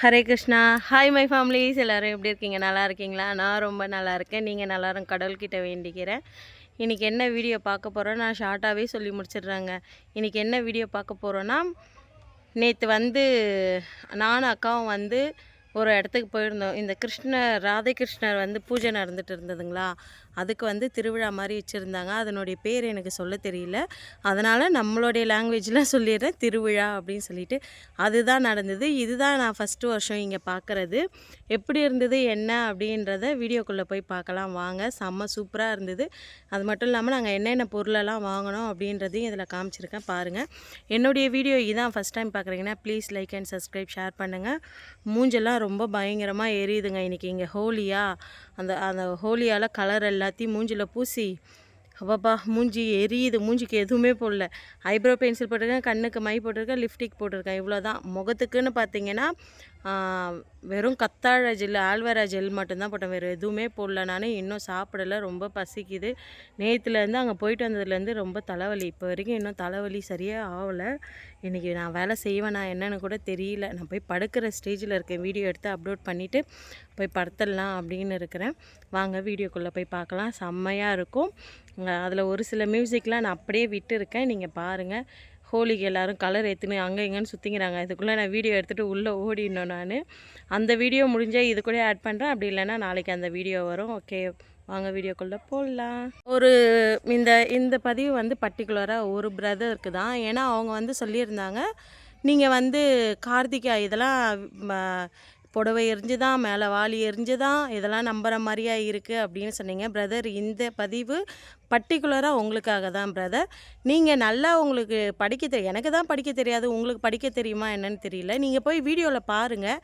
Hare Krishna. Hi my families எல்லோரும் எப்படி இருக்கீங்க? நல்லா இருக்கீங்களா? நான் ரொம்ப நல்லா இருக்கேன். நீங்கள் நல்லாரும் கடவுள்கிட்ட வேண்டிக்கிறேன். இன்றைக்கி என்ன வீடியோ பார்க்க போகிறோம் நான் ஷார்ட்டாகவே சொல்லி முடிச்சிடுறேங்க. இன்றைக்கி என்ன வீடியோ பார்க்க போகிறோன்னா நேற்று வந்து நானும் அக்காவும் வந்து ஒரு இடத்துக்கு போயிருந்தோம். இந்த கிருஷ்ணர் ராதை கிருஷ்ணர் வந்து பூஜை நடந்துட்டு இருந்ததுங்களா? அதுக்கு வந்து திருவிழா மாதிரி வச்சுருந்தாங்க. அதனுடைய பேர் எனக்கு சொல்ல தெரியல. அதனால் நம்மளுடைய லாங்குவேஜில் சொல்லிடுறேன். திருவிழா அப்படின்னு சொல்லிட்டு. அதுதான் நடந்தது. இதுதான் நான் ஃபஸ்ட்டு வருஷம் இங்கே பார்க்குறது எப்படி இருந்தது என்ன அப்படின்றத வீடியோக்குள்ளே போய் பார்க்கலாம். வாங்க. செம்ம சூப்பராக இருந்தது. அது மட்டும் இல்லாமல் நாங்கள் என்னென்ன பொருளெல்லாம் வாங்கினோம் அப்படின்றதையும் இதில் காமிச்சிருக்கேன். பாருங்கள் என்னுடைய வீடியோ இதான் ஃபஸ்ட் டைம் பார்க்குறீங்கன்னா please like and subscribe share பண்ணுங்கள் மூஞ்செல்லாம் ரொம்ப பயங்கரமாக எரியுதுங்க. இன்றைக்கி இங்கே ஹோலியா. அந்த அந்த ஹோலியால் கலர் எல்லாத்தையும் மூஞ்சில் பூசி அப்பாப்பா மூஞ்சி எரியுது மூஞ்சிக்கு எதுவுமே போடல. ஐப்ரோ பென்சில் போட்டிருக்கேன் கண்ணுக்கு மை போட்டிருக்கேன் லிப்டிக் போட்டிருக்கேன் இவ்வளோ தான் முகத்துக்குன்னு பார்த்தீங்கன்னா வெறும் கத்தாழ ஜெல் ஆல்வேரா ஜெல் மட்டும்தான் போட்டேன். வேறு எதுவுமே போடல. நான் இன்னும் சாப்பிடல. ரொம்ப பசிக்குது. நேற்றுலேருந்து அங்கே போயிட்டு வந்ததுலேருந்து ரொம்ப தலைவலி. இப்போ வரைக்கும் இன்னும் தலைவலி சரியாக ஆகலை. இன்றைக்கி நான் வேலை செய்வேனா என்னன்னு கூட தெரியல. நான் போய் படுக்கிற ஸ்டேஜில் இருக்கேன். வீடியோ எடுத்து அப்லோட் பண்ணிவிட்டு போய் படுத்துடலாம் அப்படின்னு இருக்கிறேன். வாங்க வீடியோக்குள்ளே போய் பார்க்கலாம். செம்மையாக இருக்கும். அதில் ஒரு சில மியூசிக்லாம் நான் அப்படியே விட்டு இருக்கேன் நீங்கள் பாருங்கள் ஹோலிக்கு எல்லோரும் கலர் ஏற்றுன்னு அங்கே இங்கேன்னு சுற்றிங்கிறாங்க இதுக்குள்ளே நான் வீடியோ எடுத்துகிட்டு உள்ளே ஓடிடணும் நான். அந்த வீடியோ முடிஞ்சால் இது கூட ஆட் பண்ணுறேன் அப்படி இல்லைன்னா நாளைக்கு அந்த வீடியோ வரும். ஓகே வாங்க வீடியோக்குள்ளே போடலாம் ஒரு இந்த இந்த பதிவு வந்து பர்டிகுலராக ஒரு பிரதருக்கு தான். ஏன்னா அவங்க வந்து சொல்லியிருந்தாங்க நீங்கள் வந்து கார்த்திகா இதெல்லாம் புடவை எரிஞ்சு தான் மேலே வாலி எரிஞ்சு தான் இதெல்லாம் நம்புகிற மாதிரியா இருக்குது அப்படின்னு சொன்னீங்க. பிரதர் இந்த பதிவு பர்டிகுலராக உங்களுக்காக தான் பிரதர் நீங்கள் நல்லா உங்களுக்கு படிக்க தெரியும் எனக்கு தான் படிக்க தெரியாது. உங்களுக்கு படிக்க தெரியுமா என்னன்னு தெரியல. நீங்கள் போய் வீடியோவில் பாருங்கள்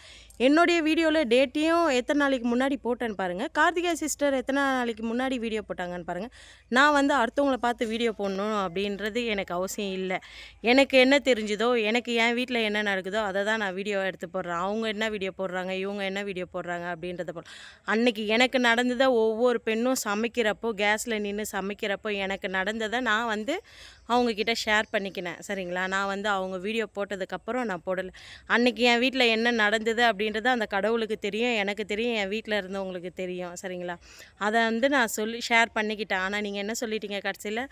என்னுடைய வீடியோவில் டேட்டையும் எத்தனை நாளைக்கு முன்னாடி போட்டேன்னு பாருங்கள் கார்த்திகா சிஸ்டர் எத்தனை நாளைக்கு முன்னாடி வீடியோ போட்டாங்கன்னு பாருங்கள் நான் வந்து அடுத்தவங்கள பார்த்து வீடியோ போடணும் அப்படின்றது எனக்கு அவசியம் இல்லை. எனக்கு என்ன தெரிஞ்சுதோ எனக்கு என் வீட்டில் என்ன நடக்குதோ அதை தான் நான் வீடியோ எடுத்து போடுறேன். அவங்க என்ன வீடியோ போடுறாங்க இவங்க என்ன வீடியோ போடுறாங்க அப்படின்றத போல் அன்றைக்கி எனக்கு நடந்ததை ஒவ்வொரு பெண்ணும் சமைக்கிறப்போ கேஸில் நின்று சமை சமைக்கிறப்போ எனக்கு நடந்ததை நான் வந்து அவங்கக்கிட்ட ஷேர் பண்ணிக்கினேன். சரிங்களா? நான் வந்து அவங்க வீடியோ போட்டதுக்கப்புறம் நான் போடலை. அன்றைக்கி என் வீட்டில் என்ன நடந்தது அப்படின்றது அந்த கடவுளுக்கு தெரியும் எனக்கு தெரியும் என் வீட்டில் இருந்தவங்களுக்கு தெரியும். சரிங்களா? அதை வந்து நான் சொல்லி ஷேர் பண்ணிக்கிட்டேன். ஆனால் நீங்கள் என்ன சொல்லிட்டீங்க கடைசியில்?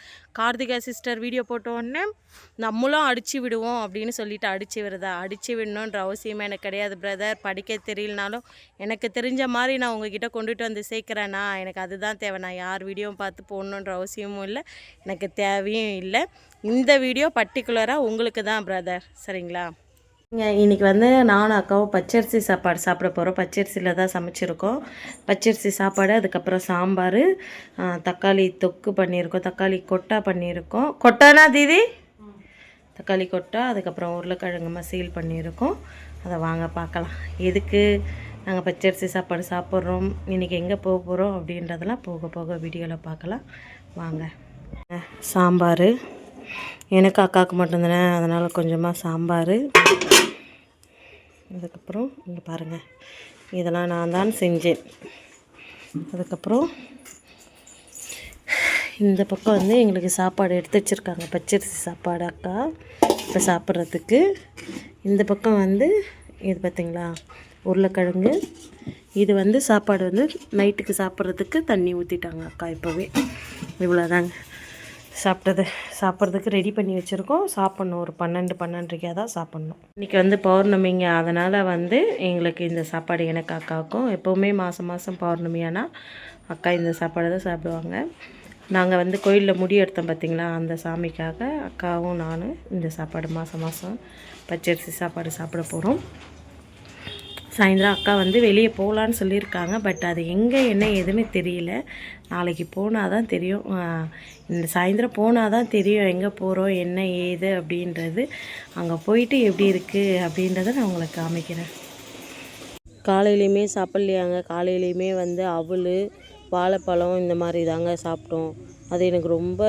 கார்த்திகா சிஸ்டர் வீடியோ போட்டோடனே நம்மளும் அடித்து விடுவோம் அப்படின்னு சொல்லிட்டு அடித்து விடுதா அடித்து விடணுன்ற அவசியமே எனக்கு கிடையாது பிரதர் படிக்க தெரியலனாலும் எனக்கு தெரிஞ்ச மாதிரி நான் உங்ககிட்ட கொண்டுட்டு வந்து சேர்க்குறேன்னா எனக்கு அதுதான் தேவை. நான் யார் வீடியோவும் பார்த்து போடணுன்ற அவசியமும் இல்லை. எனக்கு தேவையும் இல்லை. இந்த வீடியோ பர்டிகுலராக உங்களுக்கு தான் பிரதர் சரிங்களா? இன்றைக்கி வந்து நானும் அக்காவும் பச்சரிசி சாப்பாடு சாப்பிட போகிறோம் பச்சரிசியில் தான் சமைச்சிருக்கோம். பச்சரிசி சாப்பாடு அதுக்கப்புறம் சாம்பார் தக்காளி தொக்கு பண்ணியிருக்கோம். தக்காளி கொட்டா பண்ணியிருக்கோம். கொட்டானா தீதி? தக்காளி கொட்டா அதுக்கப்புறம் உருளைக்கிழங்கு மசீல் பண்ணியிருக்கோம். அதை வாங்க பார்க்கலாம். எதுக்கு நாங்கள் பச்சரிசி சாப்பாடு சாப்பிட்றோம்? இன்றைக்கி எங்கே போக போகிறோம் அப்படின்றதெல்லாம் போக போக வீடியோவில் பார்க்கலாம். வாங்க. சாம்பார். எனக்கு அக்காவுக்கு மட்டும்தானே அதனால் கொஞ்சமாக சாம்பார். அதுக்கப்புறம் இங்கே பாருங்கள் இதெல்லாம் நான் தான் செஞ்சேன். அதுக்கப்புறம் இந்த பக்கம் வந்து எங்களுக்கு சாப்பாடு எடுத்து வச்சுருக்காங்க. பச்சரிசி சாப்பாடு அக்கா இப்போ சாப்பிட்றதுக்கு. இந்த பக்கம் வந்து இது பார்த்திங்களா உருளைக்கிழங்கு. இது வந்து சாப்பாடு வந்து நைட்டுக்கு சாப்பிட்றதுக்கு தண்ணி ஊற்றிட்டாங்க அக்கா இப்போவே. இவ்வளோதாங்க சாப்பிட்டது சாப்பிட்றதுக்கு ரெடி பண்ணி வச்சுருக்கோம். சாப்பிட்ணும் ஒரு பன்னெண்டு பன்னெண்டுக்கே தான் சாப்பிட்ணும். இன்றைக்கி வந்து பௌர்ணமிங்க. அதனால் வந்து எங்களுக்கு இந்த சாப்பாடு எனக்கு அக்காவுக்கும் எப்போவுமே மாதம் மாதம் பௌர்ணமியானால் அக்கா இந்த சாப்பாடு தான் சாப்பிடுவாங்க. நாங்கள் வந்து கோயிலில் முடி எடுத்தோம் பார்த்திங்களா அந்த சாமிக்காக அக்காவும் நானும் இந்த சாப்பாடு மாதம் மாதம் பச்சரிசி சாப்பாடு சாப்பிட போகிறோம் சாயந்தரம் அக்கா வந்து வெளியே போகலான்னு சொல்லியிருக்காங்க. பட் அது எங்கே என்ன எதுவுமே தெரியல. நாளைக்கு போனால் தான் தெரியும். இந்த சாயந்தரம் போனால் தான் தெரியும் எங்கே போகிறோம் என்ன ஏது அப்படின்றது. அங்கே போயிட்டு எப்படி இருக்குது அப்படின்றத நான் உங்களுக்கு காமிக்கிறேன். காலையிலையுமே சாப்பிட்லையாங்க. காலையிலையுமே வந்து அவள் வாழைப்பழம் இந்த மாதிரி தாங்க சாப்பிட்டோம். அது எனக்கு ரொம்ப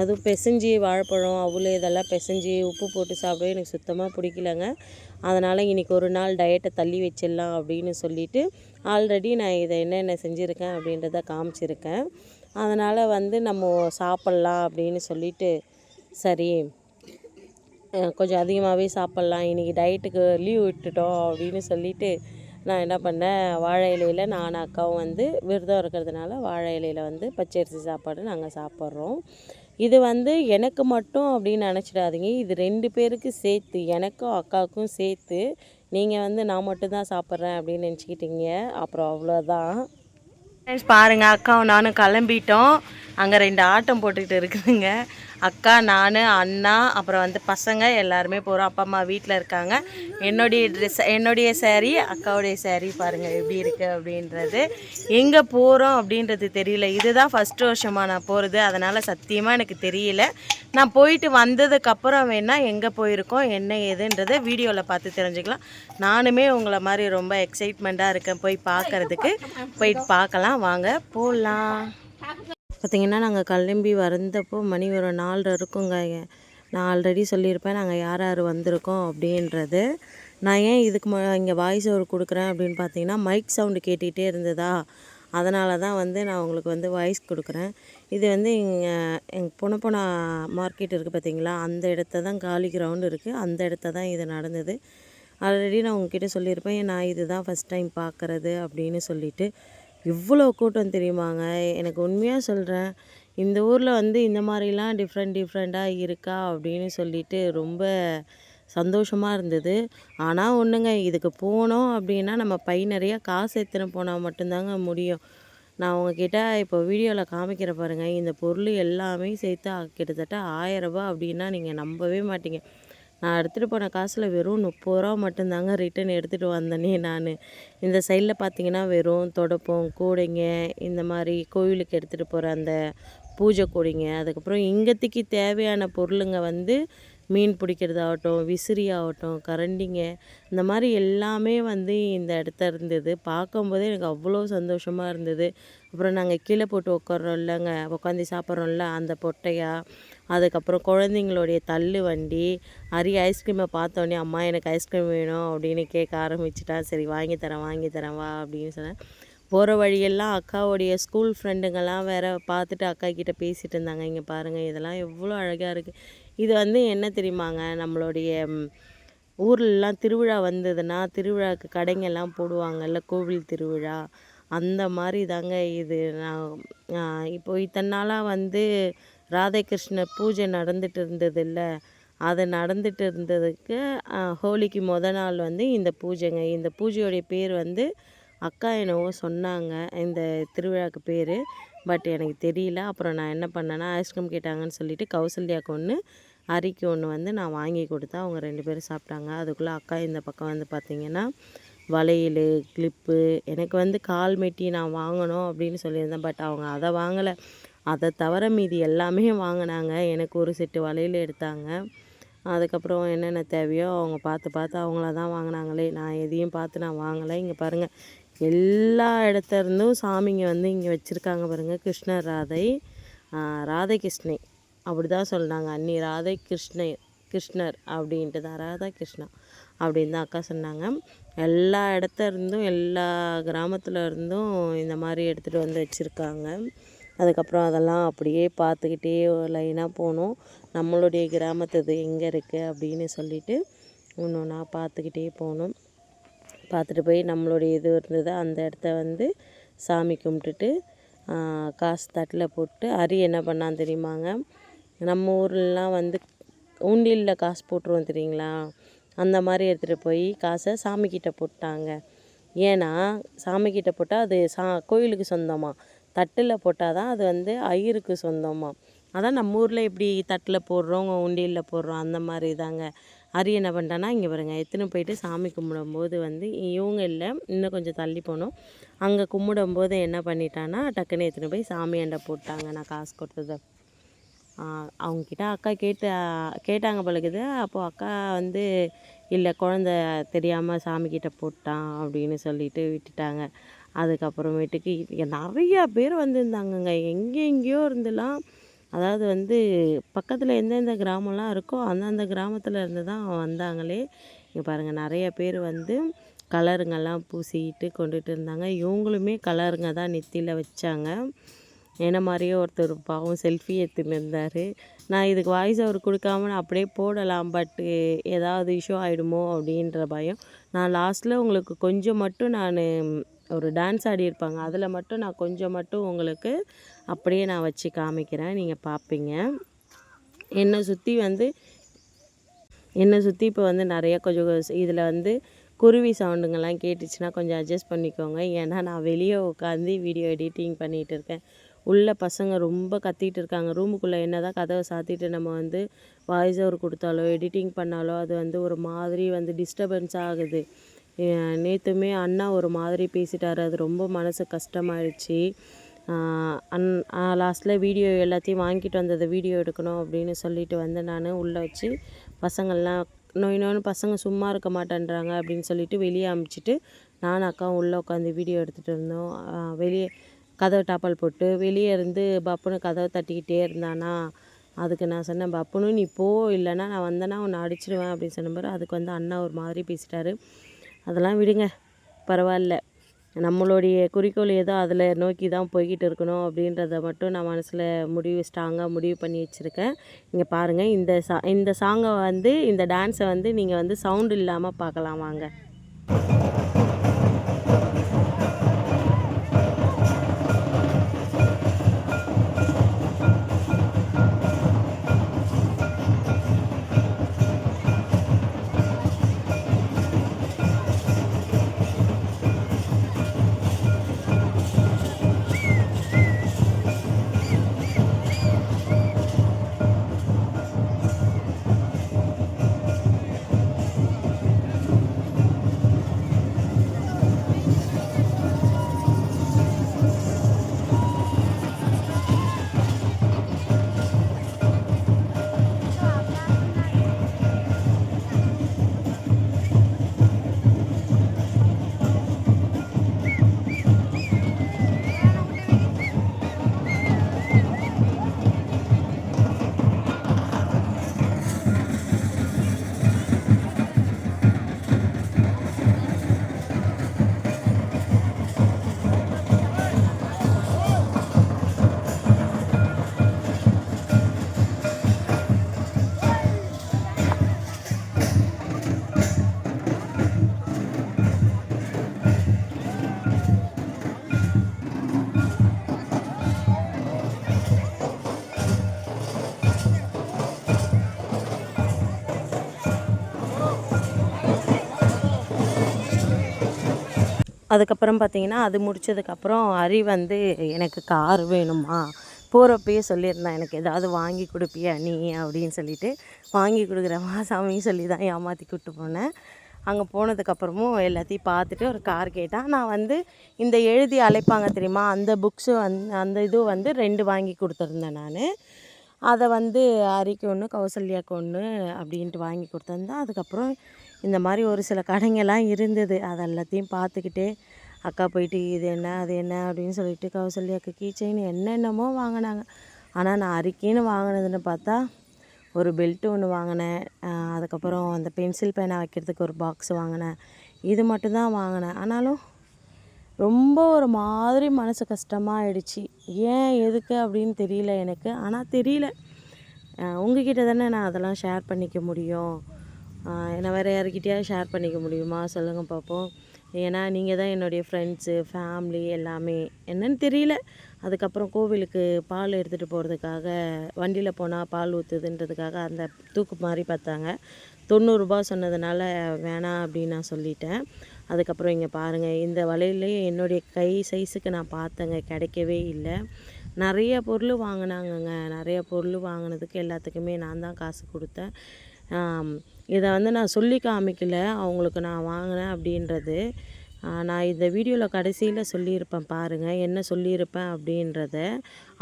அதுவும் பிசைஞ்சி வாழைப்பழம் அவல் இதெல்லாம் பிசைஞ்சி உப்பு போட்டு சாப்பிடவே எனக்கு சுத்தமாக பிடிக்கலங்க. அதனால் இன்றைக்கி ஒரு நாள் டயட்டை தள்ளி வச்சிடலாம் அப்படின்னு சொல்லிவிட்டு ஆல்ரெடி நான் இதை என்னென்ன செஞ்சுருக்கேன் அப்படின்றத காமிச்சிருக்கேன். அதனால் வந்து நம்ம சாப்பிட்லாம் அப்படின்னு சொல்லிட்டு சரி கொஞ்சம் அதிகமாகவே சாப்பிட்லாம். இன்றைக்கி டயட்டுக்கு லீவ் விட்டுட்டோம் அப்படின்னு சொல்லிட்டு நான் என்ன பண்ணேன் வாழை இலையில் நானும் அக்காவும் வந்து விரதம் இருக்கிறதுனால வாழை இலையில் வந்து பச்சரிசி சாப்பாடு நாங்கள் சாப்பிட்றோம். இது வந்து எனக்கு மட்டும் அப்படின்னு நினச்சிடாதீங்க. இது ரெண்டு பேருக்கு சேர்த்து எனக்கும் அக்காவுக்கும் சேர்த்து நீங்கள் வந்து நான் மட்டும்தான் சாப்பிட்றேன் அப்படின்னு நினச்சிக்கிட்டீங்க. அப்புறம் அவ்வளோதான் ஃப்ரெண்ட்ஸ் பாருங்கள் அக்காவும் நானும் கிளம்பிட்டோம். அங்கே ரெண்டு ஆட்டம் போட்டுக்கிட்டு இருக்குதுங்க. அக்கா நான் அண்ணா அப்புறம் வந்து பசங்க எல்லாருமே போகிறோம் அப்பா அம்மா வீட்டில் இருக்காங்க. என்னுடைய ட்ரெஸ் என்னுடைய சேரீ அக்காவுடைய சேரீ பாருங்கள் எப்படி இருக்குது அப்படின்றது. எங்கே போகிறோம் அப்படின்றது தெரியல. இதுதான் ஃபஸ்ட்டு வருஷமாக நான் போகிறது அதனால் சத்தியமாக எனக்கு தெரியல. நான் போயிட்டு வந்ததுக்கப்புறம் வேணால் எங்கே போயிருக்கோம் என்ன ஏதுன்றதை வீடியோவில் பார்த்து தெரிஞ்சுக்கலாம். நானுமே உங்களை மாதிரி ரொம்ப எக்ஸைட்மெண்ட்டாக இருக்கேன். போய் பார்க்கறதுக்கு. போயிட்டு பார்க்கலாம். வாங்க போகலாம் பார்த்தீங்கன்னா நாங்கள் கிளம்பி வந்தப்போ மணி ஒரு நாலரை இருக்குங்க. நான் ஆல்ரெடி சொல்லியிருப்பேன் நாங்கள் யார் யார் வந்திருக்கோம் அப்படின்றது. நான் ஏன் இதுக்கு ம இங்கே வாய்ஸ் ஓவர் கொடுக்குறேன் அப்படின்னு பார்த்தீங்கன்னா மைக் சவுண்டு கேட்டுகிட்டே இருந்ததா? அதனால தான் வந்து நான் உங்களுக்கு வந்து வாய்ஸ் கொடுக்குறேன். இது வந்து இங்கே எங்கள் புனப்புனா மார்க்கெட் இருக்குது பார்த்தீங்களா அந்த இடத்த தான் காலி கிரவுண்டு இருக்குது அந்த இடத்த தான் இது நடந்தது. ஆல்ரெடி நான் உங்ககிட்ட சொல்லியிருப்பேன் நான் இது தான் ஃபஸ்ட் டைம் பார்க்குறது அப்படின்னு சொல்லிவிட்டு இவ்வளோ கூட்டம் தெரியுமாங்க? எனக்கு உண்மையாக சொல்கிறேன் இந்த ஊரில் வந்து இந்த மாதிரிலாம் டிஃப்ரெண்ட் டிஃப்ரெண்ட்டாக இருக்கா அப்படின்னு சொல்லிட்டு ரொம்ப சந்தோஷமாக இருந்தது. ஆனால் ஒன்றுங்க இதுக்கு போனோம் அப்படின்னா நம்ம பை நிறையா காசு எடுத்துன்னு போனால் மட்டும்தாங்க முடியும். நான் உங்ககிட்ட இப்போ வீடியோவில் காமிக்கிற பாருங்கள் இந்த பொருள் எல்லாமே சேர்த்து கிட்டத்தட்ட ஆயிரம் அப்படின்னா நீங்கள் நம்பவே மாட்டீங்க. நான் எடுத்துகிட்டு போன காசில் வெறும் முப்பது ரூபா மட்டும்தாங்க ரிட்டன் எடுத்துகிட்டு வந்தேனே நான். இந்த சைடில் பார்த்தீங்கன்னா வெறும் தொடப்பம் கூடைங்க இந்த மாதிரி கோவிலுக்கு எடுத்துகிட்டு போகிற அந்த பூஜை கொடிங்க. அதுக்கப்புறம் இங்கத்துக்கு தேவையான பொருளுங்க வந்து மீன் பிடிக்கிறதாகட்டும் விசிறி ஆகட்டும் கரண்டிங்க. இந்த மாதிரி எல்லாமே வந்து இந்த இடத்த இருந்தது. பார்க்கும்போதே எனக்கு அவ்வளோ சந்தோஷமாக இருந்தது. அப்புறம் நாங்கள் கீழே போட்டு உட்காரோம் இல்லைங்க உட்காந்து சாப்பிட்றோம்ல அந்த பொட்டையாக அதுக்கப்புறம் குழந்தைங்களுடைய தள்ளு வண்டி அரி ஐஸ்கிரீமை பார்த்தோன்னே அம்மா எனக்கு ஐஸ்கிரீம் வேணும் அப்படின்னு கேட்க ஆரம்பிச்சிட்டா. சரி வாங்கி தரேன் வாங்கி தரேன் வா அப்படின்னு சொன்னேன். போகிற வழியெல்லாம் அக்காவுடைய ஸ்கூல் ஃப்ரெண்டுங்கெல்லாம் வேற பார்த்துட்டு அக்கா கிட்டே பேசிகிட்டு இருந்தாங்க. இங்கே பாருங்கள் இதெல்லாம் எவ்வளோ அழகாக இருக்குது இது வந்து என்ன தெரியுமாங்க? நம்மளுடைய ஊர்லெலாம் ஊர்லலாம் திருவிழா வந்ததுன்னா திருவிழாவுக்கு கடைங்கெல்லாம் போடுவாங்கல்ல கோவில் திருவிழா. அந்த மாதிரி தாங்க இது. நான் இப்போ இத்தனை நாளாக வந்து ராதாகிருஷ்ணர் பூஜை நடந்துட்டு இருந்ததில்ல. அது நடந்துட்டு இருந்ததுக்கு ஹோலிக்கு முத நாள் வந்து இந்த பூஜைங்க. இந்த பூஜையோடைய பேர் வந்து அக்கா என்னவோ சொன்னாங்க இந்த திருவிழாக்கு பேர். பட் எனக்கு தெரியல. அப்புறம் நான் என்ன பண்ணேன்னா ஐஸ்கிரீம் கேட்டாங்கன்னு சொல்லிட்டு கௌசல்யாவுக்கு ஒன்று அரிக்கு ஒன்று வந்து நான் வாங்கி கொடுத்தா அவங்க ரெண்டு பேரும் சாப்பிட்டாங்க. அதுக்குள்ளே அக்கா இந்த பக்கம் வந்து பார்த்திங்கன்னா வளையல் கிளிப்பு எனக்கு வந்து கால் மெட்டி நான் வாங்கணும் அப்படின்னு சொல்லியிருந்தேன். பட் அவங்க அதை வாங்கலை. அதை தவிர மீதி எல்லாமே வாங்கினாங்க. எனக்கு ஒரு செட்டு வளையல் எடுத்தாங்க. அதுக்கப்புறம் என்னென்ன தேவையோ அவங்க பார்த்து பார்த்து அவங்கள தான் வாங்கினாங்களே. நான் எதையும் பார்த்து நான் வாங்கலை. இங்கே பாருங்கள் எல்லா இடத்துல இருந்தும் சாமிங்க வந்து இங்கே வச்சுருக்காங்க பாருங்கள் கிருஷ்ணர் ராதை ராதை கிருஷ்ணை அப்படி தான் சொன்னாங்க அன்னி ராதை கிருஷ்ணை கிருஷ்ணர் அப்படின்ட்டு தான். ராதா கிருஷ்ணா அப்படின்னு தான் அக்கா சொன்னாங்க. எல்லா இடத்த இருந்தும் எல்லா கிராமத்தில் இருந்தும் இந்த மாதிரி எடுத்துகிட்டு வந்து வச்சுருக்காங்க. அதுக்கப்புறம் அதெல்லாம் அப்படியே பார்த்துக்கிட்டே லைனாக போனோம். நம்மளுடைய கிராமத்து எங்கே இருக்குது அப்படின்னு சொல்லிட்டு ஒன்று ஒன்றா பார்த்துக்கிட்டே போனோம். பார்த்துட்டு போய் நம்மளுடைய இது இருந்தது. அந்த இடத்த வந்து சாமி கும்பிட்டுட்டு காசு தட்டில் போட்டு அரி என்ன பண்ணான் தெரியுமாங்க? நம்ம ஊர்லலாம் வந்து உண்டியலில் காசு போட்டுருவோம் தெரியுங்களா? அந்த மாதிரி எடுத்துகிட்டு போய் காசை சாமிக்கிட்ட போட்டாங்க. ஏன்னா சாமிக்கிட்ட போட்டால் அது சா கோயிலுக்கு சொந்தமாக தட்டில் போட்டால் தான் அது வந்து ஐயருக்கு சொந்தமாக அதான் நம்ம ஊரில் எப்படி தட்டில் போடுறோம் உண்டியலில் போடுறோம் அந்த மாதிரி தாங்க. அரி என்ன பண்ணிட்டான்னா இங்கே பாருங்க எடுத்துன்னு போயிட்டு சாமி கும்பிடும்போது வந்து இவங்க இல்லை இன்னும் கொஞ்சம் தள்ளி போனோம். அங்கே கும்பிடும்போது என்ன பண்ணிட்டான்னா டக்குன்னு எடுத்துன்னு போய் சாமி அண்டை போட்டாங்க நான் காசு கொடுத்ததை. அவங்கக்கிட்ட அக்கா கேட்டு கேட்டாங்க பழகுது. அப்போது அக்கா வந்து இல்லை குழந்த தெரியாமல் சாமிக்கிட்ட போட்டான் அப்படின்னு சொல்லிட்டு விட்டுட்டாங்க. அதுக்கப்புறமேட்டுக்கு நிறையா பேர் வந்திருந்தாங்கங்க. எங்கே எங்கேயோ இருந்துலாம் அதாவது வந்து பக்கத்தில் எந்தெந்த கிராமம்லாம் இருக்கோ அந்தந்த கிராமத்தில் இருந்து தான் வந்தாங்களே. இங்கே பாருங்கள் நிறைய பேர் வந்து கலருங்கெல்லாம் பூசிக்கிட்டு கொண்டுட்டு இருந்தாங்க. இவங்களுமே கலருங்க தான் நெத்தியில் வச்சாங்க. என்ன மாதிரியே ஒருத்தர் பாவம் செல்ஃபி எடுத்துன்னு இருந்தார். நான் இதுக்கு வாய்ஸ் அவர் கொடுக்காம நான் அப்படியே போடலாம் பட்டு ஏதாவது இஷ்யூ ஆகிடுமோ அப்படின்ற பயம். நான் லாஸ்ட்டில் உங்களுக்கு கொஞ்சம் மட்டும் நான் ஒரு டான்ஸ் ஆடியிருப்பாங்க அதில் மட்டும் நான் கொஞ்சம் மட்டும் உங்களுக்கு அப்படியே நான் வச்சு காமிக்கிறேன். நீங்கள் பார்ப்பீங்க என்னை சுற்றி வந்து என்னை சுற்றி இப்போ வந்து நிறைய கொஞ்சம் இதில் வந்து குருவி சவுண்டுங்கெல்லாம் கேட்டுச்சுன்னா கொஞ்சம் அட்ஜஸ்ட் பண்ணிக்கோங்க. ஏன்னா நான் வெளியே உட்காந்து வீடியோ எடிட்டிங் பண்ணிகிட்டு இருக்கேன். உள்ள பசங்க ரொம்ப கத்திகிட்டு இருக்காங்க. ரூமுக்குள்ளே என்ன தான் கதவை சாத்திட்டு நம்ம வந்து வாய்ஸ் ஓவர் கொடுத்தாலோ எடிட்டிங் பண்ணாலோ அது வந்து ஒரு மாதிரி வந்து டிஸ்டர்பன்ஸ் ஆகுது. நேற்றுமே அண்ணா ஒரு மாதிரி பேசிட்டார். அது ரொம்ப மனசு கஷ்டமாயிடுச்சு அன் லாஸ்ட்டில் வீடியோ எல்லாத்தையும் வாங்கிட்டு வந்ததை வீடியோ எடுக்கணும் அப்படின்னு சொல்லிட்டு வந்து நான். உள்ளே வச்சு பசங்கள்லாம் நோய் நோய்னு பசங்க சும்மா இருக்க மாட்டேன்றாங்க அப்படின்னு சொல்லிட்டு வெளியே அமிச்சிட்டு நானும் அக்காவும் உள்ளே உட்காந்து வீடியோ எடுத்துகிட்டு இருந்தோம். வெளியே கதவை டாப்பால் போட்டு வெளியே இருந்து பப்புனு கதவை தட்டிக்கிட்டே இருந்தானா அதுக்கு நான் சொன்னேன் பப்புனு நீ போ இல்லைன்னா நான் வந்தேன்னா உன்னை அடிச்சிடுவேன் அப்படின்னு சொன்ன பிறகு அதுக்கு வந்து அண்ணா ஒரு மாதிரி பேசிட்டாரு. அதெல்லாம் விடுங்க. பரவாயில்ல. நம்மளுடைய குறிக்கோள் ஏதோ அதில் நோக்கி தான் போய்கிட்டு இருக்கணும் அப்படின்றத மட்டும் நான் மனசில் முடிவு ஸ்ட்ராங்காக முடிவு பண்ணி வச்சுருக்கேன். இங்கே பாருங்கள் இந்த சா இந்த சாங்கை வந்து இந்த டான்ஸை வந்து நீங்கள் வந்து சவுண்டு இல்லாமல் பார்க்கலாம் வாங்க. அதுக்கப்புறம் பார்த்தீங்கன்னா அது முடிச்சதுக்கப்புறம் ஹரி வந்து எனக்கு கார் வேணுமா போகிறப்பயே சொல்லியிருந்தான் எனக்கு ஏதாவது வாங்கி கொடுப்பியா நீ? அப்படின்னு சொல்லிட்டு வாங்கி கொடுக்குறவா சாமி சொல்லி தான் ஏமாற்றி கூப்பிட்டு போனேன். அங்கே போனதுக்கப்புறமும் எல்லாத்தையும் பார்த்துட்டு ஒரு கார் கேட்டான். நான் வந்து இந்த எழுதி அழைப்பாங்க தெரியுமா? அந்த புக்ஸு வந் அந்த இதுவும் வந்து ரெண்டு வாங்கி கொடுத்துருந்தேன் நான். அதை வந்து ஹரிக்கு ஒன்று கௌசல்யாவுக்கு ஒன்று அப்படின்ட்டு வாங்கி கொடுத்துருந்தேன். அதுக்கப்புறம் இந்த மாதிரி ஒரு சில கடைங்கெல்லாம் இருந்தது. அது எல்லாத்தையும் பார்த்துக்கிட்டே அக்கா போயிட்டு இது என்ன அது என்ன? அப்படின்னு சொல்லிட்டு கௌசல்யா அக்கா கீச்சைன்னு என்னென்னமோ வாங்கினாங்க. ஆனால் நான் அறிக்கைன்னு வாங்கினதுன்னு பார்த்தா ஒரு பெல்ட்டு ஒன்று வாங்கினேன். அதுக்கப்புறம் அந்த பென்சில் பேனா வைக்கிறதுக்கு ஒரு பாக்ஸ் வாங்கினேன். இது மட்டும்தான் வாங்கினேன். ஆனாலும் ரொம்ப ஒரு மாதிரி மனசு கஷ்டமாக ஆயிடுச்சு. ஏன் எதுக்கு அப்படின்னு தெரியல எனக்கு. ஆனால் தெரியல. உங்ககிட்ட தானே நான் அதெல்லாம் ஷேர் பண்ணிக்க முடியும். நான் வேறு யாருக்கிட்டேயாவது ஷேர் பண்ணிக்க முடியுமா? சொல்லுங்கள் பார்ப்போம் ஏன்னா நீங்கள் தான் என்னுடைய ஃப்ரெண்ட்ஸு ஃபேமிலி எல்லாமே. என்னன்னு தெரியல. அதுக்கப்புறம் கோவிலுக்கு பால் எடுத்துகிட்டு போகிறதுக்காக வண்டியில் போனால் பால் ஊற்றுதுன்றதுக்காக அந்த தூக்கு மாதிரி பார்த்தாங்க. தொண்ணூறுரூபா சொன்னதுனால வேணாம் அப்படின்னு நான் சொல்லிட்டேன். அதுக்கப்புறம் இங்கே பாருங்கள் இந்த வலையிலேயே என்னுடைய கை சைஸுக்கு நான் பார்த்தேங்க கிடைக்கவே இல்லை. நிறைய பொருள் வாங்கினாங்கங்க. நிறைய பொருள் வாங்கினதுக்கு எல்லாத்துக்குமே நான் தான் காசு கொடுத்தேன். இதை வந்து நான் சொல்லி காமிக்கல. அவங்களுக்கு நான் வாங்கினேன் அப்படின்றது. நான் இந்த வீடியோவில் கடைசியில் சொல்லியிருப்பேன் பாருங்கள் என்ன சொல்லியிருப்பேன் அப்படின்றத.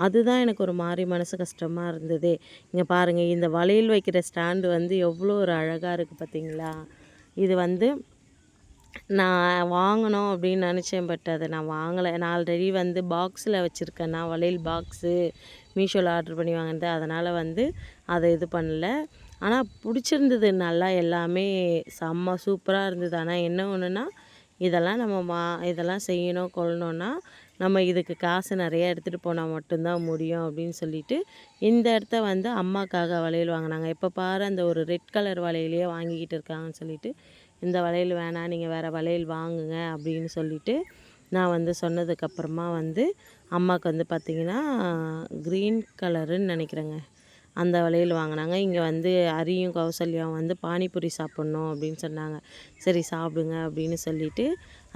அதுதான் எனக்கு ஒரு மாதிரி மனசு கஷ்டமாக இருந்தது. இங்கே பாருங்கள் இந்த வளையல் வைக்கிற ஸ்டாண்டு வந்து எவ்வளோ ஒரு அழகாக இருக்குது பார்த்தீங்களா இது வந்து நான் வாங்கணும் அப்படின்னு நினச்சேன் பட் அதை நான் வாங்கலை. நான் ஆல்ரெடி வந்து பாக்ஸில் வச்சுருக்கேன். நான் வளையல் பாக்ஸு மீஷோவில் ஆர்டர் பண்ணி வாங்கினது. அதனால் வந்து அதை இது பண்ணல. ஆனால் பிடிச்சிருந்தது நல்லா எல்லாமே செம்ம சூப்பராக இருந்தது. ஆனால் என்ன ஒன்றுனா இதெல்லாம் நம்ம மா இதெல்லாம் செய்யணும் கொள்ளணுன்னா நம்ம இதுக்கு காசு நிறைய எடுத்துகிட்டு போனால் மட்டும்தான் முடியும் அப்படின்னு சொல்லிட்டு இந்த இடத்த வந்து அம்மாக்காக வளையல் வாங்கினாங்க. இப்போ பாரு அந்த ஒரு ரெட் கலர் வளையலையே வாங்கிக்கிட்டு இருக்காங்கன்னு சொல்லிட்டு இந்த வளையல் வேணாம் நீங்கள் வேறு வளையல் வாங்குங்க அப்படின்னு சொல்லிட்டு நான் வந்து சொன்னதுக்கப்புறமா வந்து அம்மாவுக்கு வந்து பார்த்திங்கன்னா க்ரீன் கலருன்னு நினைக்கிறேங்க. அந்த விலையில் வாங்கினாங்க. இங்கே வந்து அரியும் கௌசல்யாவும் வந்து பானிபூரி சாப்பிட்ணும் அப்படின்னு சொன்னாங்க. சரி சாப்பிடுங்க அப்படின்னு சொல்லிட்டு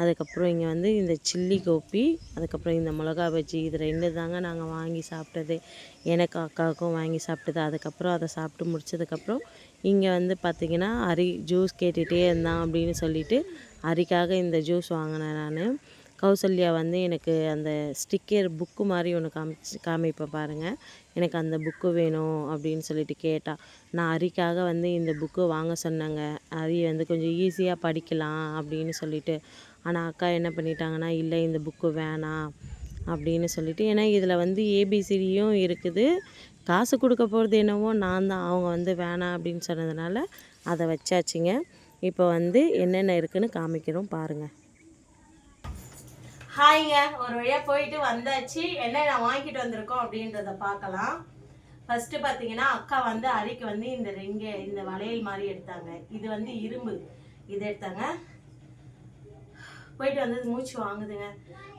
அதுக்கப்புறம் இங்கே வந்து இந்த சில்லி கோபி அதுக்கப்புறம் இந்த மிளகா பஜ்ஜி இது ரெண்டு தாங்க நாங்கள் வாங்கி சாப்பிட்டது. எனக்கு அக்காவுக்கும் வாங்கி சாப்பிட்டது. அதுக்கப்புறம் அதை சாப்பிட்டு முடிச்சதுக்கப்புறம் இங்கே வந்து பார்த்திங்கன்னா அரி ஜூஸ் கேட்டுகிட்டே இருந்தான் அப்படின்னு சொல்லிவிட்டு அரிக்காக இந்த ஜூஸ் வாங்கினேன் நான். கௌசல்யா வந்து எனக்கு அந்த ஸ்டிக்கர் புக்கு மாதிரி ஒன்று காமிச்சு காமிப்பேன் பாருங்கள் எனக்கு அந்த புக்கு வேணும் அப்படின்னு சொல்லிட்டு கேட்டால் நான் அரிக்காக வந்து இந்த புக்கு வாங்க சொன்னாங்க. அரி வந்து கொஞ்சம் ஈஸியாக படிக்கலாம் அப்படின்னு சொல்லிட்டு. ஆனால் அக்கா என்ன பண்ணிட்டாங்கன்னா இல்லை இந்த புக்கு வேணாம் அப்படின்னு சொல்லிட்டு. ஏன்னா இதில் வந்து ஏபிசிடியும் இருக்குது. காசு கொடுக்க போகிறது என்னவோ நான் தான். அவங்க வந்து வேணாம் அப்படின்னு சொன்னதுனால அதை வச்சாச்சுங்க. இப்போ வந்து என்னென்ன இருக்குதுன்னு காமிக்கிறோம் பாருங்கள் ஹாய்ங்க. ஒரு வழியாக போயிட்டு வந்தாச்சு. என்ன நான் வாங்கிட்டு வந்திருக்கோம் அப்படின்றத பார்க்கலாம். ஃபர்ஸ்ட் பார்த்தீங்கன்னா அக்கா வந்து அரிக்கு வந்து இந்த ரெங்க இந்த வளையல் மாதிரி எடுத்தாங்க. இது வந்து இரும்பு. இது எடுத்தாங்க. போயிட்டு வந்து மூச்சு வாங்குதுங்க.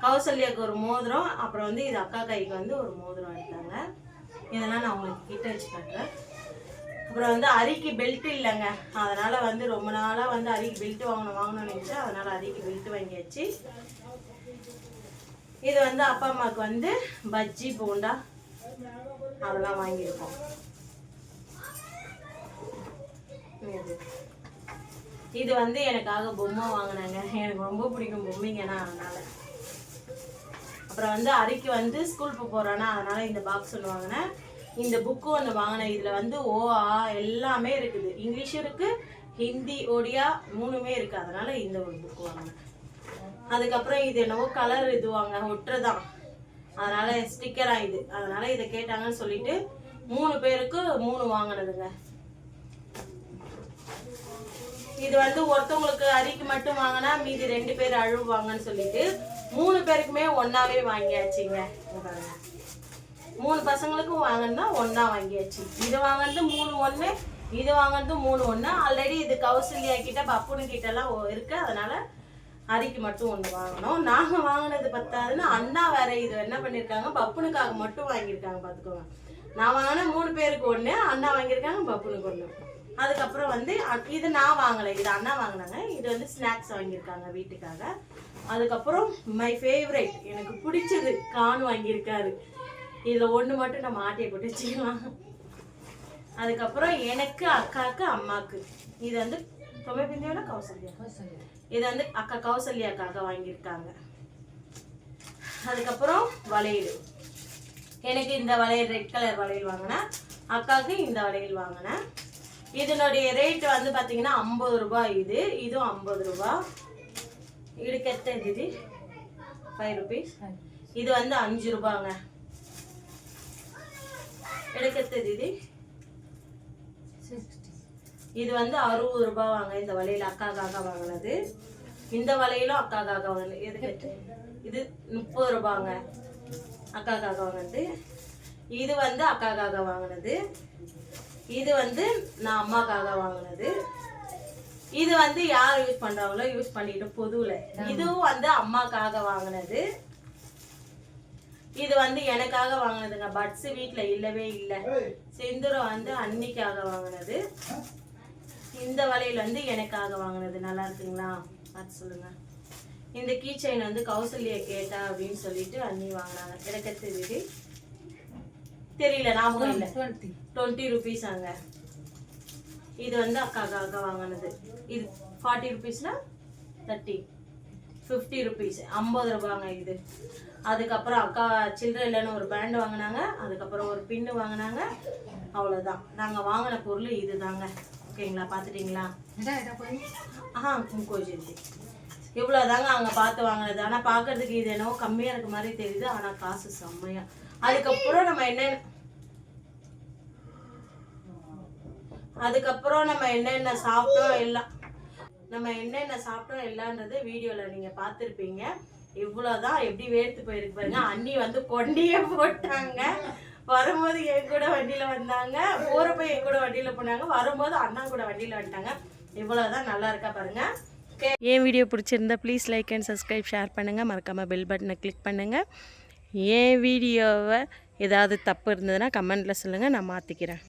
கௌசல்யாவுக்கு ஒரு மோதிரம் அப்புறம் வந்து இது அக்கா கைக்கு வந்து ஒரு மோதிரம் எடுத்தாங்க. இதெல்லாம் நான் உங்களுக்கு கிட்ட வச்சு காட்டுறேன். அப்புறம் வந்து அரிக்கு பெல்ட் இல்லைங்க. அதனால வந்து ரொம்ப நாளாக வந்து அரிக்கு பெல்ட் வாங்கணும் வாங்கணும்னு நினச்சேன் அதனால அரிக்கு பெல்ட் வாங்கியாச்சு. இது வந்து அப்பா அம்மாவுக்கு வந்து பஜ்ஜி போண்டா. அதெல்லாம் வாங்கியிருக்கோம். இது. வந்து எனக்காக பொம்மை வாங்கினாங்க. எனக்கு ரொம்ப பிடிக்கும் பொம்மைங்கன்னா அதனால. அப்புறம் வந்து அரிக்கு வந்து ஸ்கூல் போகிறானா அதனால இந்த பாக்ஸ் ஒன்று வாங்கினேன். இந்த புக்கு ஒன்று வாங்கினேன். இதில் வந்து ஓஆ எல்லாமே இருக்குது. இங்கிலீஷும் இருக்குது ஹிந்தி ஒடியா மூணுமே இருக்குது அதனால இந்த ஒரு புக்கு வாங்கினேன். அதுக்கப்புறம் இது என்னவோ கலர் இதுவாங்க ஒட்டுறதான் அதனால ஸ்டிக்கரா இது. அதனால இதை கேட்டாங்கன்னு சொல்லிட்டு மூணு பேருக்கு மூணு வாங்கினதுங்க. இது வந்து ஒருத்தவங்களுக்கு அரிக்கு மட்டும் வாங்கினா மீதி ரெண்டு பேர் அழுவாங்கன்னு சொல்லிட்டு மூணு பேருக்குமே ஒன்னாவே வாங்கியாச்சுங்க. மூணு பசங்களுக்கும் வாங்கினா ஒன்னா வாங்கியாச்சு. இது வாங்கினது மூணு ஒன்று இது வாங்கினது மூணு ஒன்று ஆல்ரெடி இது கௌசல்யா கிட்ட பப்புனு கிட்ட எல்லாம் இருக்கு. அதனால அரிக்கு மட்டும் ஒன்று வாங்கினோம் நாங்கள் வாங்கினது பத்தாதுன்னு அண்ணா வேற இது என்ன பண்ணியிருக்காங்க பப்புனுக்காக மட்டும் வாங்கியிருக்காங்க பார்த்துக்கோங்க. நான் வாங்கின மூணு பேருக்கு ஒன்று அண்ணா வாங்கியிருக்காங்க பப்புனுக்கு ஒன்று அதுக்கப்புறம் வந்து இது நான் வாங்கலை இது அண்ணா வாங்கினாங்க. இது வந்து ஸ்நாக்ஸ் வாங்கியிருக்காங்க வீட்டுக்காக. அதுக்கப்புறம் மை ஃபேவரேட் எனக்கு பிடிச்சது கான் வாங்கியிருக்காரு. இதில் ஒன்று மட்டும் நம்ம ஆட்டையை போட்டு வச்சுக்கலாம். அதுக்கப்புறம் எனக்கு அக்காவுக்கு அம்மாவுக்கு இது வந்து தொமை பிந்தியோட கௌசல்யா. இது வந்து அக்கா கௌசல்யாக்காக வாங்கியிருக்காங்க. அதுக்கப்புறம் வளையல். எனக்கு இந்த வளையல் ரெட் கலர் வளையல் வாங்கினேன் அக்காவுக்கு இந்த வளையல் வாங்கினேன் இதனுடைய ரேட் வந்து பார்த்தீங்கன்னா ஐம்பது ரூபாய் இது. இதுவும் ஐம்பது ரூபாய். இதுக்கு இது ஃபைவ் ருபீஸ் இது வந்து அஞ்சு ரூபாங்க எடுக்கிறது இது? இது வந்து அறுபது ரூபாய் வாங்க இந்த வளையல் அக்காக்காக வாங்கினது. இந்த வளையலும் அக்காக்காக வாங்கினது. எதுக்கு இது முப்பது ரூபாங்க அக்காக்காக வாங்கினது. இது வந்து அக்காக்காக வாங்கினது. இது வந்து நான் அம்மாக்காக வாங்கினது. இது வந்து யார் யூஸ் பண்றாங்களோ யூஸ் பண்ணிட்டு பொதுவுல. இதுவும் வந்து அம்மாக்காக வாங்கினது. இது வந்து எனக்காக வாங்கினதுங்க. பட்ஸ் வீட்ல இல்லவே இல்லை. செந்தூரம் வந்து அன்னிக்காக வாங்கினது. இந்த வளையல் வந்து எனக்காக வாங்கினது. நல்லா இருக்குங்களா? பார்த்து சொல்லுங்க. இந்த கீ செயின் வந்து கௌசல்யா கேட்டா அப்படின்னு சொல்லிட்டு அண்ணி வாங்கினாங்க. எனக்கு தெரியுது? தெரியல ஞாபகம் இல்லை. டுவெண்ட்டி ருபீஸ் அங்க இது வந்து அக்காக்காக வாங்கினது. இது ஃபார்ட்டி ருபீஸ்னா தேர்ட்டி ஃபிஃப்டி ருபீஸ் ஐம்பது ரூபாங்க இது. அதுக்கப்புறம் அக்கா சில்லறையிலன்னு ஒரு பேண்ட் வாங்கினாங்க. அதுக்கப்புறம் ஒரு பின்னு வாங்கினாங்க. அவ்வளோதான் நாங்கள் வாங்கின பொருள் இதுதாங்க. ஓகேங்களா? பார்த்துட்டிங்களா? ஆஹா கும்கோஜி இவ்வளோதாங்க அங்கே பார்த்து வாங்கினது. ஆனால் பார்க்கறதுக்கு இது என்னவோ கம்மியாக இருக்க மாதிரி தெரியுது. ஆனால் காசு செம்மையா. அதுக்கப்புறம் நம்ம என்ன அதுக்கப்புறம் நம்ம என்னென்ன சாப்பிட்டோம் எல்லாம் நம்ம என்னென்ன சாப்பிட்டோம் எல்லான்றது வீடியோவில் நீங்கள் பார்த்துருப்பீங்க. இவ்வளோதான் எப்படி வேர்த்து போயிருக்கு பாருங்க. அண்ணி வந்து கொண்டியே போட்டாங்க. வரும்போது என் கூட வண்டியில் வந்தாங்க. போகிறப்ப என் கூட வண்டியில் போனாங்க. வரும்போது அண்ணா கூட வண்டியில் வந்துட்டாங்க. இவ்வளோதான் நல்லா இருக்கா பாருங்க. என் வீடியோ பிடிச்சிருந்தா please like and subscribe share பண்ணுங்கள் மறக்காமல் பெல் பட்டனை கிளிக் பண்ணுங்கள் என் வீடியோவை ஏதாவது தப்பு இருந்ததுன்னா கமெண்ட்டில் சொல்லுங்கள் நான் மாற்றிக்கிறேன்